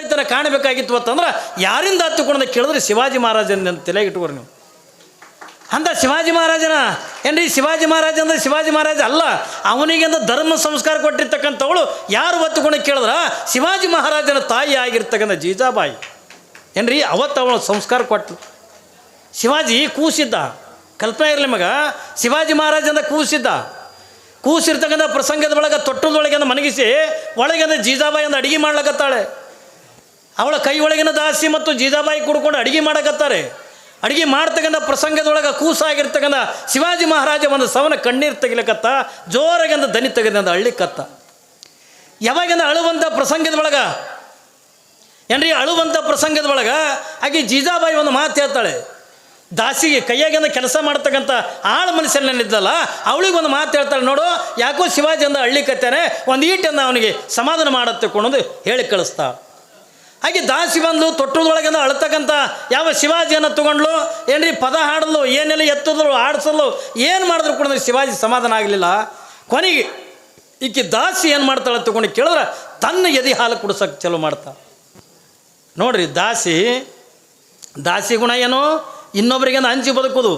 ಮುತ್ತೈತನ ಕಾಣಬೇಕಾಗಿತ್ತು ಅಂತಂದ್ರೆ ಯಾರಿಂದ ಹತ್ತುಕೊಂಡು ಕೇಳಿದ್ರೆ ಶಿವಾಜಿ ಮಹಾರಾಜನ ತಲೆಗೆ ಇಟ್ಕೋರಿ ನೀವು. ಅಂದ ಶಿವಾಜಿ ಮಹಾರಾಜನ, ಏನ್ರಿ ಶಿವಾಜಿ ಮಹಾರಾಜ ಅಂದ್ರೆ ಶಿವಾಜಿ ಮಹಾರಾಜ ಅಲ್ಲ, ಅವನಿಗೆ ಅಂದ್ರೆ ಧರ್ಮ ಸಂಸ್ಕಾರ ಕೊಟ್ಟಿರ್ತಕ್ಕಂಥವಳು ಯಾರು ಹೊತ್ತುಕೊಂಡು ಕೇಳಿದ್ರ? ಶಿವಾಜಿ ಮಹಾರಾಜನ ತಾಯಿ ಆಗಿರ್ತಕ್ಕಂಥ ಜೀಜಾಬಾಯಿ. ಏನ್ರಿ ಅವತ್ತು ಅವಳು ಸಂಸ್ಕಾರ ಕೊಟ್ಟು ಶಿವಾಜಿ ಕೂಸಿದ್ದ. ಕಲ್ಪನೆ ಇರಲಿ ಮಗ, ಶಿವಾಜಿ ಮಹಾರಾಜಂದ ಕೂಸಿದ್ದ. ಕೂಸಿರ್ತಕ್ಕಂಥ ಪ್ರಸಂಗದ ಒಳಗೆ ತೊಟ್ಟದೊಳಗೆ ಮನಗಿಸಿ, ಒಳಗೆ ಜೀಜಾಬಾಯಿ ಅಂದ ಅಡಿಗೆ ಮಾಡ್ಲಕತ್ತಾಳೆ. ಅವಳ ಒಳಗಿನ ದಾಸಿ ಮತ್ತು ಜೀಜಾಬಾಯಿ ಕುಡ್ಕೊಂಡು ಅಡಿಗೆ ಮಾಡಕತ್ತಾರೆ. ಅಡುಗೆ ಮಾಡ್ತಕ್ಕಂಥ ಪ್ರಸಂಗದೊಳಗೆ ಕೂಸಾಗಿರ್ತಕ್ಕಂಥ ಶಿವಾಜಿ ಮಹಾರಾಜ ಒಂದು ಸವನ ಕಣ್ಣೀರು ತೆಗಿಲಕತ್ತ ಜೋರಾಗಂದ ದನಿ ತೆಗೆದಂದ ಅಳ್ಳಿಕತ್ತ. ಯಾವಾಗಿಂದ ಅಳುವಂಥ ಪ್ರಸಂಗದ ಒಳಗೆ ಏನ್ರಿ ಅಳುವಂಥ ಪ್ರಸಂಗದ ಒಳಗೆ ಆಕೆ ಜೀಜಾಬಾಯಿ ಒಂದು ಮಾತು ಹೇಳ್ತಾಳೆ. ದಾಸಿಗೆ ಕೈಯಾಗಿಂದ ಕೆಲಸ ಮಾಡ್ತಕ್ಕಂಥ ಆಳು ಮನುಷ್ಯನಲ್ಲಿದ್ದಲ್ಲ ಅವಳಿಗೆ ಒಂದು ಮಾತು ಹೇಳ್ತಾಳೆ, ನೋಡು, ಯಾಕೋ ಶಿವಾಜಿ ಅಂದ ಹಳ್ಳಿಕತ್ತೇನೆ ಒಂದು ಈಟನ್ನು ಅವನಿಗೆ ಸಮಾಧಾನ ಮಾಡತ್ತೆ ಕೊಡೋದು ಹೇಳಿ ಕಳಿಸ್ತಾ ಹಾಗೆ ದಾಸಿ ಬಂದು ತೊಟ್ಟದೊಳಗಿಂದ ಅಳತಕ್ಕಂಥ ಯಾವ ಶಿವಾಜಿಯನ್ನು ತೊಗೊಂಡ್ಲು, ಏನ್ರಿ ಪದ ಹಾಡಲು, ಏನೆಲ್ಲ ಎತ್ತದ್ರು, ಆಡಿಸಲು, ಏನು ಮಾಡಿದ್ರು ಕೂಡ ಶಿವಾಜಿ ಸಮಾಧಾನ ಆಗಲಿಲ್ಲ. ಕೊನೆಗೆ ಈಕೆ ದಾಸಿ ಏನು ಮಾಡ್ತಾಳೆ ತೊಗೊಂಡು ಕೇಳಿದ್ರೆ, ತನ್ನ ಎದೆ ಹಾಲು ಕುಡಿಸೋಕೆ ಚಲೋ ಮಾಡ್ತಾ ನೋಡ್ರಿ, ದಾಸಿ ದಾಸಿ ಗುಣ ಏನು? ಇನ್ನೊಬ್ಬರಿಗೆ ಹಂಚಿ ಬದುಕೋದು.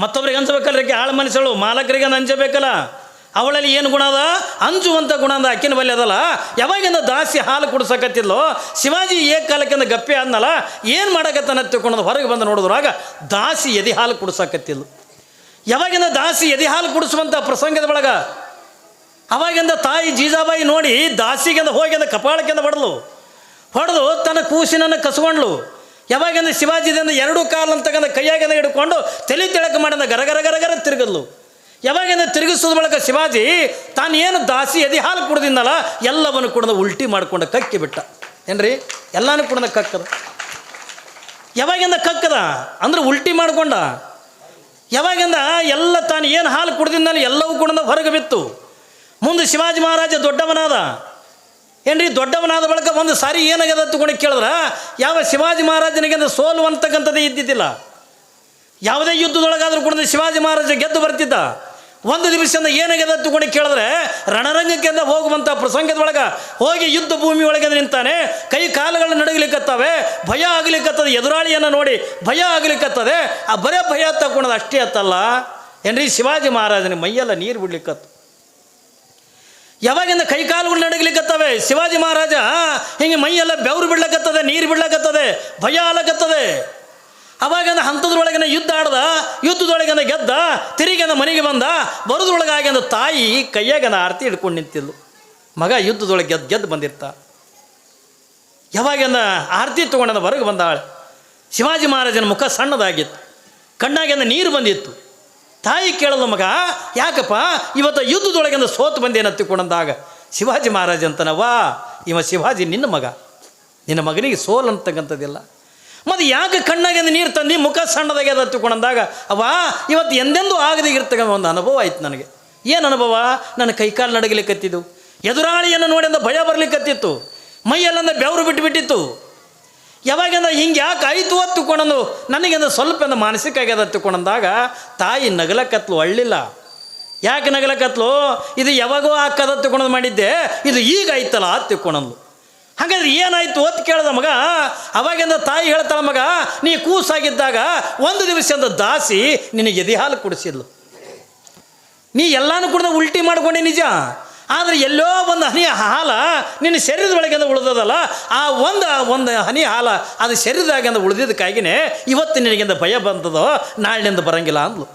ಮತ್ತೊಬ್ಬರಿಗೆ ಹಂಚಬೇಕಲ್ಲ ಆಳು ಮನುಷ್ಯಳು ಮಾಲಕರಿಗೆ ಹಂಚಬೇಕಲ್ಲ ಅವಳಲ್ಲಿ ಏನು ಗುಣ ಅದ? ಅಂಜುವಂಥ ಗುಣ ಅಂದ ಅಕ್ಕಿನ ಬಲ್ಲಿ ಅದಲ್ಲ. ಯಾವಾಗಿಂದ ದಾಸಿ ಹಾಲು ಕುಡ್ಸಕತ್ತಿದ್ಲೋ? ಶಿವಾಜಿ ಏಕ ಗಪ್ಪೆ ಆದ್ನಲ್ಲ, ಏನು ಮಾಡಕತ್ತಾನ ತಿಳ್ಕೊಂಡು ಹೊರಗೆ ಬಂದು ನೋಡಿದ್ರಾಗ ದಾಸಿ ಎದೆ ಹಾಲು ಕುಡ್ಸಕತ್ತಿದ್ಲು. ಯಾವಾಗಿಂದ ದಾಸಿ ಎದೆ ಹಾಲು ಕುಡಿಸುವಂಥ ಪ್ರಸಂಗದ ಒಳಗ ಅವಾಗಿಂದ ತಾಯಿ ಜೀಜಾಬಾಯಿ ನೋಡಿ ದಾಸಿಗಿಂದ ಹೋಗಿಂದ ಕಪಾಳಕ್ಕಿಂದ ಹೊಡೆದ್ಲು. ಹೊಡೆದು ತನ್ನ ಕೂಸಿನನ್ನು ಕಸ್ಕೊಂಡ್ಲು. ಯಾವಾಗಿಂದ ಶಿವಾಜಿದಿಂದ ಎರಡು ಕಾಲು ಅಂತಕ್ಕಂಥ ಕೈಯಾಗಿಂದ ಹಿಡ್ಕೊಂಡು ತಲೆ ತಿಳಕ ಮಾಡಿದ ಗರಗರ ಗರಗರ ತಿರುಗದ್ಲು. ಯಾವಾಗಿಂದ ತಿರುಗಿಸೋದ ಬಳಿಕ ಶಿವಾಜಿ ತಾನೇನು ದಾಸಿ ಎದೆ ಹಾಲು ಕುಡ್ದಿಂದಲ್ಲ ಎಲ್ಲವನ್ನು ಕುಡ್ದು ಉಲ್ಟಿ ಮಾಡ್ಕೊಂಡು ಕಕ್ಕಿ ಬಿಟ್ಟ. ಏನ್ರಿ? ಎಲ್ಲಾನು ಕುಡ್ದ ಕಕ್ಕದ. ಯಾವಾಗಿಂದ ಕಕ್ಕದ? ಅಂದ್ರೆ ಉಲ್ಟಿ ಮಾಡ್ಕೊಂಡ. ಯಾವಾಗಿಂದ ಎಲ್ಲ ತಾನು ಏನು ಹಾಲು ಕುಡ್ದಿದ್ದಾನೆ ಎಲ್ಲವೂ ಕುಡ್ದ ಹೊರಗೆ ಬಿತ್ತು. ಮುಂದೆ ಶಿವಾಜಿ ಮಹಾರಾಜ ದೊಡ್ಡವನಾದ. ಏನ್ರಿ? ದೊಡ್ಡವನಾದ ಬಳಿಕ ಒಂದು ಸಾರಿ ಏನಾಗ್ಯದ ತಗೊಂಡು ಕೇಳಿದ್ರೆ, ಯಾವ ಶಿವಾಜಿ ಮಹಾರಾಜನಿಗೆ ಸೋಲು ಅಂತಕ್ಕಂಥದ್ದೇ ಇದ್ದಿದ್ದಿಲ್ಲ. ಯಾವುದೇ ಯುದ್ಧದೊಳಗಾದರೂ ಕೂಡ ಶಿವಾಜಿ ಮಹಾರಾಜ ಗೆದ್ದು ಬರ್ತಿದ್ದ. ಒಂದು ದಿವಸದಿಂದ ಏನಾಗ್ಯದ ತಗೊಂಡು ಕೇಳಿದ್ರೆ ರಣರಂಗಕ್ಕೆಂದ ಹೋಗುವಂಥ ಪ್ರಸಂಗದೊಳಗೆ ಹೋಗಿ ಯುದ್ಧ ಭೂಮಿ ಒಳಗೆ ನಿಂತಾನೆ, ಕೈ ಕಾಲುಗಳನ್ನ ನಡಗಲಿಕ್ಕತ್ತವೆ ಭಯ ಆಗ್ಲಿಕ್ಕತ್ತದ ಎದುರಾಳಿಯನ್ನು ನೋಡಿ ಭಯ ಆಗ್ಲಿಕ್ಕತ್ತದೆ ಆ ಬರೇ ಭಯ ತಗೊಂಡದು ಅಷ್ಟೇ ಅತ್ತಲ್ಲ ಏನ್ರಿ ಶಿವಾಜಿ ಮಹಾರಾಜನ ಮೈಯೆಲ್ಲ ನೀರು ಬಿಡ್ಲಿಕ್ಕತ್ತು ಯಾವಾಗಿಂದ ಕೈಕಾಲುಗಳು ನಡಗಲಿಕ್ಕತ್ತವೆ ಶಿವಾಜಿ ಮಹಾರಾಜ, ಹಿಂಗೆ ಮೈಯೆಲ್ಲ ಬೆವರು ಬಿಡ್ಲಕತ್ತದೆ, ನೀರು ಬಿಡ್ಲಕತ್ತದೆ, ಭಯ ಆಲಕತ್ತದೆ ಅವಾಗಿಂದ ಹಂತದ್ರೊಳಗಿನ ಯುದ್ಧ ಆಡ್ದ ಯುದ್ಧದೊಳಗಿನ ಗೆದ್ದ, ತಿರುಗಿನ ಮನೆಗೆ ಬಂದ ಬರೋದ್ರೊಳಗಾಗಿಂದ ತಾಯಿ ಕೈಯಾಗನ ಆರತಿ ಹಿಡ್ಕೊಂಡು ನಿಂತಿದ್ಲು. ಮಗ ಯುದ್ಧದೊಳಗೆ ಗೆದ್ದು ಗೆದ್ದು ಬಂದಿರ್ತ. ಯಾವಾಗಿಂದ ಆರತಿ ತೊಗೊಂಡನ ಹೊರಗೆ ಬಂದಾಳೆ. ಶಿವಾಜಿ ಮಹಾರಾಜನ ಮುಖ ಸಣ್ಣದಾಗಿತ್ತು. ಕಣ್ಣಾಗಿಂದ ನೀರು ಬಂದಿತ್ತು. ತಾಯಿ ಕೇಳಲ್ಲ ಮಗ, ಯಾಕಪ್ಪ, ಇವತ್ತು ಯುದ್ಧದೊಳಗಿಂದ ಸೋತು ಬಂದೇನ ತಿಕ್ಕೊಂಡಂದಾಗ ಶಿವಾಜಿ ಮಹಾರಾಜ ಅಂತನವ್ವ ಇವ ಶಿವಾಜಿ ನಿನ್ನ ಮಗ. ನಿನ್ನ ಮಗನಿಗೆ ಸೋಲ್ ಅಂತಕ್ಕಂಥದ್ದಿಲ್ಲ ಮತ್ತು ಯಾಕೆ ಕಣ್ಣಾಗಿಂದ ನೀರು ತಂದು ಮುಖ ಸಣ್ಣದಾಗ್ಯದ ತಿಳ್ಕೊಂಡಂದಾಗ ಅವ ಇವತ್ತು ಎಂದೆಂದೂ ಆಗದಿಗಿರ್ತಕ್ಕ ಒಂದು ಅನುಭವ ಆಯ್ತು ನನಗೆ. ಏನು ಅನುಭವ? ನನ್ನ ಕೈಕಾಲು ನಡಗಲಿಕ್ಕತ್ತಿದ್ದು ಎದುರಾಳಿಯನ್ನು ನೋಡಿಂದ ಭಯ ಬರಲಿಕ್ಕತ್ತಿತ್ತು ಮೈಯಲ್ಲಿಂದ ಬೆವರು ಬಿಟ್ಟುಬಿಟ್ಟಿತ್ತು ಯಾವಾಗಿಂದ ಹಿಂಗೆ ಯಾಕೆ ಆಯಿತು ಅಂತ ನನಗೆಂದ ಸ್ವಲ್ಪ ಒಂದು ಮಾನಸಿಕ ಆಗ್ಯದ ತಿಳ್ಕೊಂಡಂದಾಗ ತಾಯಿ ನಗಲಕತ್ಲು ಅಳ್ಳಿಲ್ಲ. ಯಾಕೆ ನಗಲಕತ್ಲು? ಇದು ಯಾವಾಗೋ ಹಾಕದ ತಿಳ್ಕೊಂಡದು ಮಾಡಿದ್ದೆ, ಇದು ಈಗ ಆಯ್ತಲ್ಲ ಆ ತಿಳ್ಕೊಂಡಂದು ಹಾಗಾದ್ರೆ ಏನಾಯ್ತು ಅಂತ ಕೇಳ್ದ ಮಗ, ಅವಾಗಿಂದ ತಾಯಿ ಹೇಳ್ತಾಳ ಮಗ, ನೀ ಕೂಸಾಗಿದ್ದಾಗ ಒಂದು ದಿವಸದ ದಾಸಿ ನಿನಗೆ ಎದೆ ಹಾಲು ಕುಡಿಸಿದ್ಲು. ನೀ ಎಲ್ಲಾನು ಕೂಡ ಉಲ್ಟಿ ಮಾಡ್ಕೊಂಡೆ ನಿಜ. ಆದರೆ ಎಲ್ಲೋ ಒಂದು ಹನಿ ಹಾಲ ನಿನ್ನ ಶರೀರದೊಳಗಿಂದ ಉಳಿದದಲ್ಲ, ಆ ಒಂದು ಒಂದು ಹನಿ ಹಾಲ ಅದು ಶರೀರದಾಗಿಂದ ಉಳಿದಿದ್ದಕ್ಕಾಗಿನೇ ಇವತ್ತು ನಿನಗಿಂದ ಭಯ ಬಂದದೋ, ನಾಳಿನಿಂದ ಬರಂಗಿಲ್ಲ ಅಂದ್ಲು.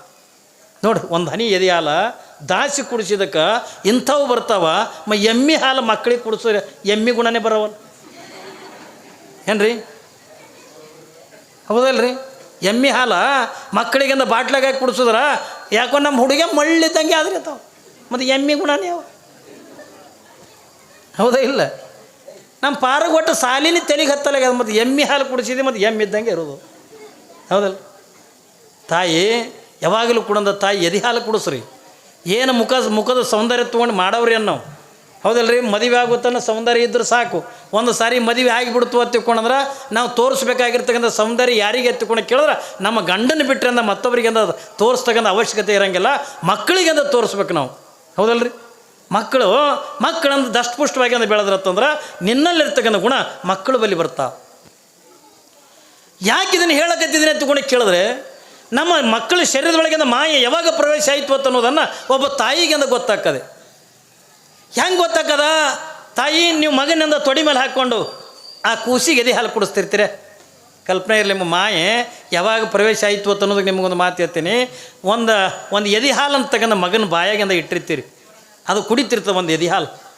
ನೋಡು, ಒಂದು ಹನಿ ಎದೆ ಹಾಲ ದಾಸಿ ಕುಡಿಸಿದಕ್ಕೆ ಇಂಥವು ಬರ್ತಾವ, ಮ ಎಮ್ಮಿ ಹಾಲು ಮಕ್ಕಳಿಗೆ ಕುಡಿಸೋ ಎಮ್ಮಿ ಗುಣನೇ ಬರವಲ್ಲ. ಏನ್ರಿ? ಹೌದಲ್ರಿ? ಎಮ್ಮಿ ಹಾಲ ಮಕ್ಕಳಿಗಿಂದ ಬಾಟ್ಲಾಗ ಕುಡಿಸಿದ್ರ, ಯಾಕೋ ನಮ್ಮ ಹುಡುಗ ಮಳ್ಳಿದ್ದಂಗೆ ಆದ್ರೆ ತಾವು ಮತ್ತು ಎಮ್ಮಿ ಗುಣನೇ ಅವ. ಹೌದಾ ಇಲ್ಲ? ನಮ್ಮ ಪಾರಗೆ ಒಟ್ಟು ಸಾಲಿನ ತೆಲಿಗೆ ಹತ್ತಲಾಗ ಮತ್ತು ಎಮ್ಮಿ ಹಾಲು ಕುಡಿಸಿದೆ ಮತ್ತು ಎಮ್ಮೆ ಇದ್ದಂಗೆ ಇರೋದು. ಹೌದಲ್ಲ? ತಾಯಿ, ಯಾವಾಗಲೂ ಕುಡಂದ ತಾಯಿ ಎದೆ ಹಾಲು ಕುಡಿಸ್ರಿ. ಏನು ಮುಖ, ಮುಖದ ಸೌಂದರ್ಯ ತೊಗೊಂಡು ಮಾಡವ್ರಿ ಅನ್ನೋ. ಹೌದಲ್ರಿ? ಮದುವೆ ಆಗುತ್ತನ್ನ ಸೌಂದರ್ಯ ಇದ್ದರೆ ಸಾಕು. ಒಂದು ಸಾರಿ ಮದುವೆ ಆಗಿಬಿಡ್ತು ಅಂತ ತಿಳ್ಕೊಂಡ್ರೆ ನಾವು ತೋರಿಸ್ಬೇಕಾಗಿರ್ತಕ್ಕಂಥ ಸೌಂದರ್ಯ ಯಾರಿಗೆ ಎತ್ತಿಕೊಂಡು ಕೇಳಿದ್ರೆ ನಮ್ಮ ಗಂಡನ ಬಿಟ್ಟರೆ ಮತ್ತೊಬ್ಬರಿಗೆ ಅಂದ ತೋರಿಸ್ತಕ್ಕಂಥ ಅವಶ್ಯಕತೆ ಇರೋಂಗಿಲ್ಲ. ಮಕ್ಕಳಿಗೆ ಅಂದ ತೋರಿಸ್ಬೇಕು ನಾವು. ಹೌದಲ್ರಿ? ಮಕ್ಕಳು, ಮಕ್ಕಳಂದು ದಷ್ಟಪುಷ್ಟವಾಗಿ ಅಂದ್ರೆ ಬೆಳೆದ್ರತ್ತಂದ್ರೆ ನಿನ್ನಲ್ಲಿರ್ತಕ್ಕಂಥ ಗುಣ ಮಕ್ಕಳು ಬಲಿ ಬರ್ತಾ. ಯಾಕೆ ಇದನ್ನು ಹೇಳಕತ್ತಿದ್ದೀನಿ ಅಂತಕೊಂಡು ಕೇಳಿದ್ರೆ ನಮ್ಮ ಮಕ್ಕಳ ಶರೀರದೊಳಗಿಂದ ಮಾಯ ಯಾವಾಗ ಪ್ರವೇಶ ಆಯಿತು ಅಂತ ಅನ್ನೋದನ್ನು ಒಬ್ಬ ತಾಯಿಗೆ ಗೊತ್ತಾಕದೆ ಗೊತ್ತಾಗ್ತದೆ. ಹೆಂಗೆ ಗೊತ್ತಾಕದ ತಾಯಿ, ನೀವು ಮಗನಿಂದ ತೊಡಿ ಮೇಲೆ ಹಾಕ್ಕೊಂಡು ಆ ಕೂಸಿಗೆ ಎದೆ ಹಾಲು ಕುಡಿಸ್ತಿರ್ತೀರ? ಕಲ್ಪನೆ ಇರಲಿ ನಿಮ್ಮ ಮಾಯೆ ಯಾವಾಗ ಪ್ರವೇಶ ಆಯಿತು ಅಂತ ಅನ್ನೋದಕ್ಕೆ ನಿಮಗೊಂದು ಮಾತು ಹೇಳ್ತೀನಿ. ಒಂದು ಒಂದು ಎದೆ ಹಾಲು ಅಂತ ತಗೊಂಡು ಮಗನ ಬಾಯಾಗಿಂದ ಇಟ್ಟಿರ್ತೀರಿ. ಅದು ಕುಡಿತಿರ್ತದೆ ಒಂದು ಎದೆ ಹಾಲು.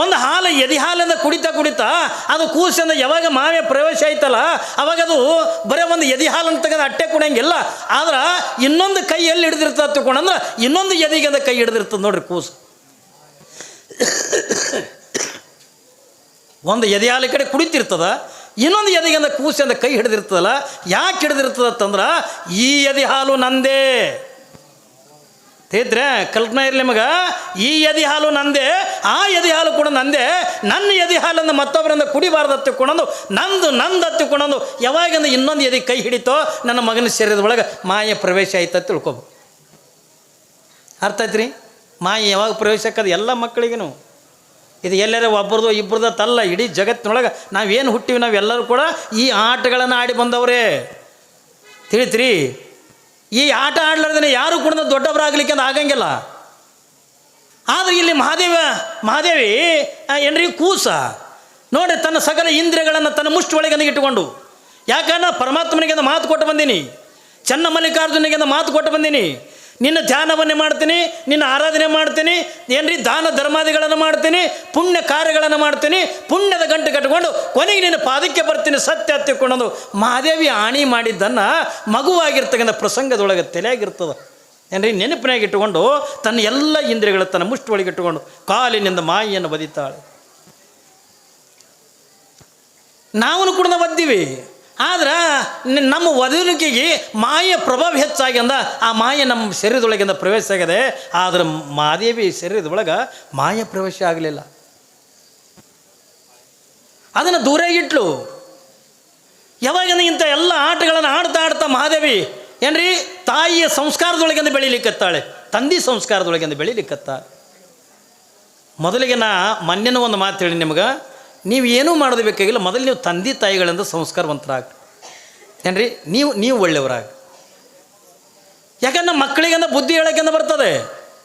ಒಂದು ಹಾಲು ಎದಿ ಹಾಲಿಂದ ಕುಡಿತಾ ಕುಡಿತಾ, ಅದು ಕೂಸಿಂದ ಯಾವಾಗ ಮಾವೆ ಪ್ರವೇಶ ಆಯ್ತಲ್ಲ, ಅವಾಗ ಅದು ಬರೀ ಒಂದು ಎದಿ ಹಾಲನ್ನು ತೆಗೆದು ಅಟ್ಟೆ ಕುಡಿಯಂಗಿಲ್ಲ. ಆದ್ರೆ ಇನ್ನೊಂದು ಕೈ ಎಲ್ಲಿ ಹಿಡಿದಿರ್ತದೆ ತಗೊಂಡಂದ್ರೆ ಇನ್ನೊಂದು ಎದೆಗಿಂದ ಕೈ ಹಿಡಿದಿರ್ತದೆ ನೋಡ್ರಿ ಕೂಸು ಒಂದು ಎದೆ ಹಾಲು ಕಡೆ ಕುಡಿತಿರ್ತದ, ಇನ್ನೊಂದು ಎದೆಗಿಂದ ಕೂಸಿಂದ ಕೈ ಹಿಡಿದಿರ್ತದಲ್ಲ, ಯಾಕೆ ಹಿಡಿದಿರ್ತದಂದ್ರೆ ಈ ಎದೆ ಹಾಲು ನಂದೇ. ತಿದ್ರೆ ಕಲ್ಪನೆ ಇರಲಿ ಮಗ, ಈ ಎದಿ ಹಾಲು ನಂದೇ, ಆ ಎದಿ ಹಾಲು ಕೂಡ ನಂದೇ, ನನ್ನ ಎದಿ ಹಾಲನ್ನು ಮತ್ತೊಬ್ಬರಿಂದ ಕುಡಿಬಾರ್ದು ಹತ್ತಿಕೊಂಡು ನಂದು ನಂದು ಹತ್ತಿಕೊಂಡು ಯಾವಾಗಿಂದ ಇನ್ನೊಂದು ಎದಿ ಕೈ ಹಿಡಿತೋ, ನನ್ನ ಮಗನ ಶರೀರದ ಒಳಗೆ ಮಾಯ ಪ್ರವೇಶ ಆಯ್ತು ಅಂತ ತಿಳ್ಕೊಬ ಅರ್ಥ ಆಯ್ತು ರೀ ಮಾಯ ಯಾವಾಗ ಪ್ರವೇಶ ಆಕದು ಎಲ್ಲ ಮಕ್ಕಳಿಗೂ ಇದು ಎಲ್ಲರ ಒಬ್ಬರದು ಇಬ್ಬರದ್ದು ತಲ್ಲ, ಇಡೀ ಜಗತ್ತಿನೊಳಗೆ ನಾವೇನು ಹುಟ್ಟಿವಿ ನಾವೆಲ್ಲರೂ ಕೂಡ ಈ ಆಟಗಳನ್ನು ಆಡಿ ಬಂದವರೇ. ತಿಳಿತ್ರಿ? ಈ ಆಟ ಆಡ್ಲಾರ್ದೇ ಯಾರು ಕೂಡ ದೊಡ್ಡವರಾಗ್ಲಿಕ್ಕೆ ಅಂತ ಆಗಂಗಿಲ್ಲ. ಆದರೆ ಇಲ್ಲಿ ಮಹಾದೇವ, ಮಹಾದೇವಿ ಏನ್ರಿ ಕೂಸ. ನೋಡಿ, ತನ್ನ ಸಕಲ ಇಂದ್ರಿಯಗಳನ್ನು ತನ್ನ ಮುಷ್ಟಿ ಒಳಗೆ ಇಟ್ಟುಕೊಂಡು. ಯಾಕಂದ್ರೆ ಪರಮಾತ್ಮನಿಗೆ ಮಾತು ಕೊಟ್ಟು ಬಂದೀನಿ. ಚನ್ನ ಮಲ್ಲಿಕಾರ್ಜುನಿಗೆ ಮಾತು ಕೊಟ್ಟು ಬಂದೀನಿ. ನಿನ್ನ ಧ್ಯಾನವನ್ನೇ ಮಾಡ್ತೀನಿ, ನಿನ್ನ ಆರಾಧನೆ ಮಾಡ್ತೀನಿ, ಏನ್ರಿ ದಾನ ಧರ್ಮಾದಿಗಳನ್ನು ಮಾಡ್ತೀನಿ, ಪುಣ್ಯ ಕಾರ್ಯಗಳನ್ನು ಮಾಡ್ತೀನಿ, ಪುಣ್ಯದ ಗಂಟು ಕಟ್ಟಿಕೊಂಡು ಕೊನೆಗೆ ನಿನ್ನ ಪಾದಕ್ಕೆ ಬರ್ತೀನಿ, ಸತ್ಯ ಹತ್ತಿಕೊಂಡು ಮಹಾದೇವಿ ಆಣಿ ಮಾಡಿದ್ದನ್ನು ಮಗುವಾಗಿರ್ತಕ್ಕಂಥ ಪ್ರಸಂಗದೊಳಗೆ ತಲೆಯಾಗಿರ್ತದೆ. ಏನ್ರಿ ನೆನಪಿನಾಗ ಇಟ್ಟುಕೊಂಡು ತನ್ನ ಎಲ್ಲ ಇಂದ್ರಿಯಗಳ ತನ್ನ ಮುಷ್ಟಿ ಒಳಗೆ ಇಟ್ಟುಕೊಂಡು ಕಾಲಿನಿಂದ ಮಾಯಿಯನ್ನು ಬದಿತಾಳೆ. ನಾವು ಕೂಡ ಒದ್ದೀವಿ. ಆದ್ರೆ ನಮ್ಮ ವಧುವಿಕೆಗೆ ಮಾಯ ಪ್ರಭಾವ ಹೆಚ್ಚಾಗ್ಯಂದ ಆ ಮಾಯ ನಮ್ಮ ಶರೀರದೊಳಗಿಂದ ಪ್ರವೇಶ ಆಗಿದೆ, ಆದ್ರೆ ಮಾದೇವಿ ಶರೀರದೊಳಗೆ ಮಾಯ ಪ್ರವೇಶ ಆಗಲಿಲ್ಲ. ಅದನ್ನು ದೂರ ಇಟ್ಲು. ಯಾವಾಗಿಂದ ಇಂಥ ಎಲ್ಲ ಆಟಗಳನ್ನು ಆಡ್ತಾ ಆಡ್ತಾ ಮಹಾದೇವಿ, ಏನ್ರಿ, ತಾಯಿಯ ಸಂಸ್ಕಾರದೊಳಗಿಂದ ಬೆಳಿಲಿಕ್ಕತ್ತಾಳೆ, ತಂದಿ ಸಂಸ್ಕಾರದೊಳಗಿಂದ ಬೆಳಿಲಿಕ್ಕತ್ತ ಮೊದಲಿಗೆ ನಾ ಮೊನ್ನೆನೂ ಒಂದು ಮಾತು ಹೇಳಿ ನಿಮ್ಗೆ. ನೀವು ಏನೂ ಮಾಡೋದು ಬೇಕಾಗಿಲ್ಲ, ಮೊದಲು ನೀವು ತಂದೆ ತಾಯಿಗಳಿಂದ ಸಂಸ್ಕಾರವಂತರಾಗ ಏನ್ರಿ? ನೀವು ನೀವು ಒಳ್ಳೆಯವರಾಗ ಯಾಕಂದ್ರೆ ಮಕ್ಕಳಿಗಂದ ಬುದ್ಧಿ ಹೇಳೋಕ್ಕೆಂದ ಬರ್ತದೆ.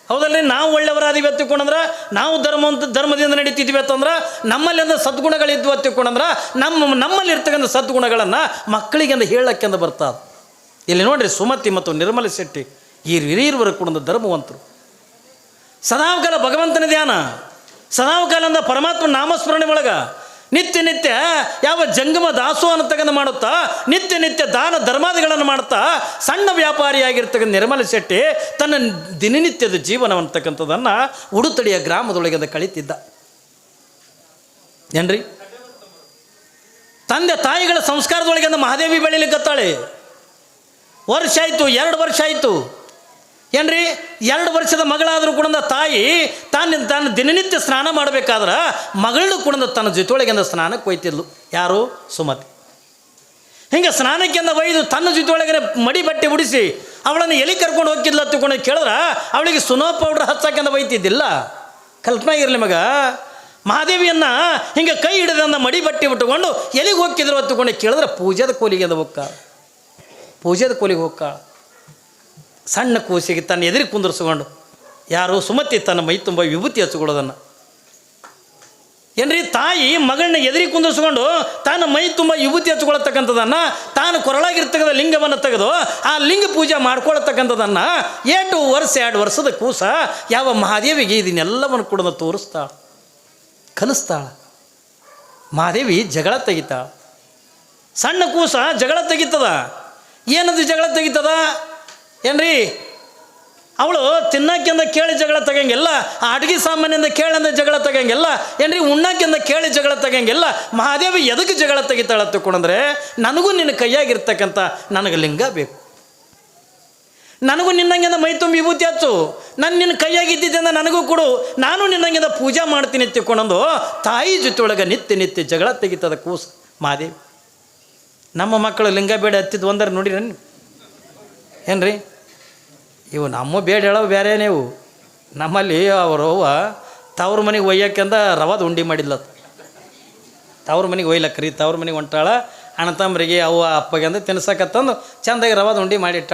ಹೌದಲ್ರಿ? ನಾವು ಒಳ್ಳೆಯವರಾದಿವಿ ತಿಳ್ಕೊಂಡ್ರೆ ನಾವು ಧರ್ಮ ಅಂತ, ಧರ್ಮದಿಂದ ನಡೀತಿದ್ವಿ ಅಂತಂದ್ರೆ ನಮ್ಮಲ್ಲಿಂದ ಸದ್ಗುಣಗಳಿದ್ವು ಅಂತ ತಿಳ್ಕೊಂಡ್ರೆ ನಮ್ಮ ನಮ್ಮಲ್ಲಿ ಇರ್ತಕ್ಕಂಥ ಸದ್ಗುಣಗಳನ್ನು ಮಕ್ಕಳಿಗೆಂದು ಹೇಳಕ್ಕೆಂದ ಬರ್ತದೆ. ಇಲ್ಲಿ ನೋಡ್ರಿ ಸುಮತಿ ಮತ್ತು ನಿರ್ಮಲ ಶೆಟ್ಟಿ, ಈ ಹಿರಿಯರ್ವರು ಕೂಡ ಧರ್ಮವಂತರು. ಸದಾಕಾಲ ಭಗವಂತನ ಧ್ಯಾನ. ಸದಾವಕಾಲಂದ ಪರಮಾತ್ಮ ನಾಮಸ್ಮರಣೆ ಒಳಗೆ ನಿತ್ಯ ನಿತ್ಯ ಯಾವ ಜಂಗಮ ದಾಸೋಹನ ತಗೊಂಡು ಮಾಡುತ್ತಾ, ನಿತ್ಯ ನಿತ್ಯ ದಾನ ಧರ್ಮಾದಿಗಳನ್ನು ಮಾಡುತ್ತಾ, ಸಣ್ಣ ವ್ಯಾಪಾರಿಯಾಗಿರ್ತಕ್ಕಂಥ ನಿರ್ಮಲ ಶೆಟ್ಟಿ ತನ್ನ ದಿನನಿತ್ಯದ ಜೀವನವನ್ನತಕ್ಕಂಥದ್ದನ್ನು ಉಡುತಡಿಯ ಗ್ರಾಮದೊಳಗಿಂದ ಕಳೀತಿದ್ದ. ಏನ್ರಿ? ತಂದೆ ತಾಯಿಗಳ ಸಂಸ್ಕಾರದೊಳಗಿಂದ ಮಹಾದೇವಿ ಬೆಳಿಲಿಕ್ಕತ್ತಾಳೆ ವರ್ಷ ಆಯಿತು, ಎರಡು ವರ್ಷ ಆಯಿತು. ಏನ್ರಿ? ಎರಡು ವರ್ಷದ ಮಗಳಾದರೂ ಕೂಡ ತಾಯಿ ತಾನು ತಾನು ದಿನನಿತ್ಯ ಸ್ನಾನ ಮಾಡಬೇಕಾದ್ರೆ ಮಗಳನ್ನೂ ಕೂಡ ತನ್ನ ಜೊತೆಯೊಳಗಿಂದ ಸ್ನಾನಕ್ಕೆ ಒಯ್ತಿದ್ಲು ಯಾರು? ಸುಮತಿ. ಹಿಂಗೆ ಸ್ನಾನಕ್ಕೆಂದ ಒಯ್ದು ತನ್ನ ಜೊತೆಯೊಳಗೆ ಮಡಿ ಬಟ್ಟೆ ಉಡಿಸಿ ಅವಳನ್ನು ಎಲ್ಲಿ ಕರ್ಕೊಂಡು ಹೋಗಿದ್ಲ ತಿಳ್ಕೊಂಡು ಕೇಳಿದ್ರೆ ಅವಳಿಗೆ ಸುನೋ ಪೌಡ್ರ್ ಹಚ್ಚಕ್ಕೆಂದ ಒಯ್ತಿದ್ದಿಲ್ಲ. ಕಲ್ಪನೆ ಇರಲಿ ಮಗ. ಮಹಾದೇವಿಯನ್ನು ಹಿಂಗೆ ಕೈ ಹಿಡಿದಂದ ಮಡಿ ಬಟ್ಟೆ ಬಿಟ್ಟುಕೊಂಡು ಎಲ್ಲಿಗೆ ಹೋಗಿದ್ರು ಹತ್ತುಕೊಂಡು ಕೇಳಿದ್ರೆ ಪೂಜೆದ ಕೋಲಿಗೆ ಹೋಗ್ಕ ಪೂಜೆದ ಕೋಲಿಗೆ ಹೋಗ್ಕ ಸಣ್ಣ ಕೂಸಿಗೆ ತನ್ನ ಎದುರಿಗೆ ಕುಂದರ್ಸ್ಕೊಂಡು ಯಾರು ಸುಮತಿ ತನ್ನ ಮೈ ತುಂಬ ವಿಭೂತಿ ಹಚ್ಕೊಳ್ಳೋದನ್ನು ಏನ್ರಿ, ತಾಯಿ ಮಗಳನ್ನ ಎದುರಿ ಕುಂದಿಸ್ಕೊಂಡು ತಾನು ಮೈ ತುಂಬ ವಿಭೂತಿ ಹಚ್ಕೊಳತಕ್ಕಂಥದ್ದನ್ನು ತಾನು ಕೊರಳಾಗಿರ್ತಕ್ಕಂಥ ಲಿಂಗವನ್ನು ತೆಗೆದು ಆ ಲಿಂಗ ಪೂಜೆ ಮಾಡ್ಕೊಳತಕ್ಕಂಥದ್ದನ್ನು ಏಟು ವರ್ಷ, ಎರಡು ವರ್ಷದ ಕೂಸ ಯಾವ ಮಹಾದೇವಿಗೆ ಇದನ್ನೆಲ್ಲವನ್ನು ಕೂಡ ತೋರಿಸ್ತಾಳ ಕಲಿಸ್ತಾಳ. ಮಹಾದೇವಿ ಜಗಳ ತೆಗಿತಾಳ ಸಣ್ಣ ಕೂಸ ಜಗಳ ತೆಗಿತದ. ಏನದು ಜಗಳ ತೆಗಿತದ? ಏನ್ರಿ? ಅವಳು ತಿನ್ನಕ್ಕಿಂದ ಕೇಳಿ ಜಗಳ ತಗಂಗಿಲ್ಲ ಆ ಅಡುಗೆ ಸಾಮಾನಿಂದ ಕೇಳಂದ ಜಗಳ ತಗಂಗಿಲ್ಲ, ಏನ್ರಿ ಉಣ್ಣಕ್ಕಿಂದ ಕೇಳಿ ಜಗಳ ತಗಂಗಿಲ್ಲ, ಮಹಾದೇವಿ ಎದಕ್ಕೆ ಜಗಳ ತೆಗಿತಾಳ ತಕೊಂಡ್ರೆ ನನಗೂ ನಿನ್ನ ಕೈಯಾಗಿರ್ತಕ್ಕಂಥ ನನಗೆ ಲಿಂಗ ಬೇಕು. ನನಗೂ ನಿನ್ನಂಗಿಂದ ಮೈ ತುಂಬಿ ವಿಭೂತಿ ಹಚ್ಚು, ನಾನು ನಿನ್ನ ಕೈಯಾಗಿದ್ದಿದ್ದಿಂದ ನನಗೂ ಕೊಡು, ನಾನು ನಿನ್ನಂಗಿಂದ ಪೂಜೆ ಮಾಡ್ತೀನಿ ತಿಳ್ಕೊಂಡಂದು ತಾಯಿ ಜೊತೆಯೊಳಗೆ ನಿತ್ಯ ನಿತ್ಯ ಜಗಳ ತೆಗಿತದ ಕೂಸು ಮಹಾದೇವಿ. ನಮ್ಮ ಮಕ್ಕಳು ಲಿಂಗ ಬೇಡ ಹತ್ತಿದ್ದು ಒಂದರ ನೋಡಿರ ಏನ್ರಿ? ಇವು ನಮ್ಮ ಬೇಡ ಹೇಳೋ ಬೇರೆ ನೀವು ನಮ್ಮಲ್ಲಿ ಅವರು ತವ್ರ ಮನೆಗೆ ಒಯ್ಯಕ್ಕಂದ ರವಾದ ಉಂಡಿ ಮಾಡಿದ್ಲತ್ ತವ್ರ ಮನೆಗೆ ಒಯ್ಲಕ್ರಿ ತವ್ರ ಮನೆಗೆ ಹೊಂಟಾಳ ಅಣ್ಣ ತಮ್ಮರಿಗೆ ಅವ್ವ, ಅಪ್ಪಗೆ ಅಂದ್ರೆ ತಿನ್ಸಕತ್ತಂದು ಚೆಂದಾಗಿ ರವಾದ ಉಂಡಿ ಮಾಡಿಟ್ಟ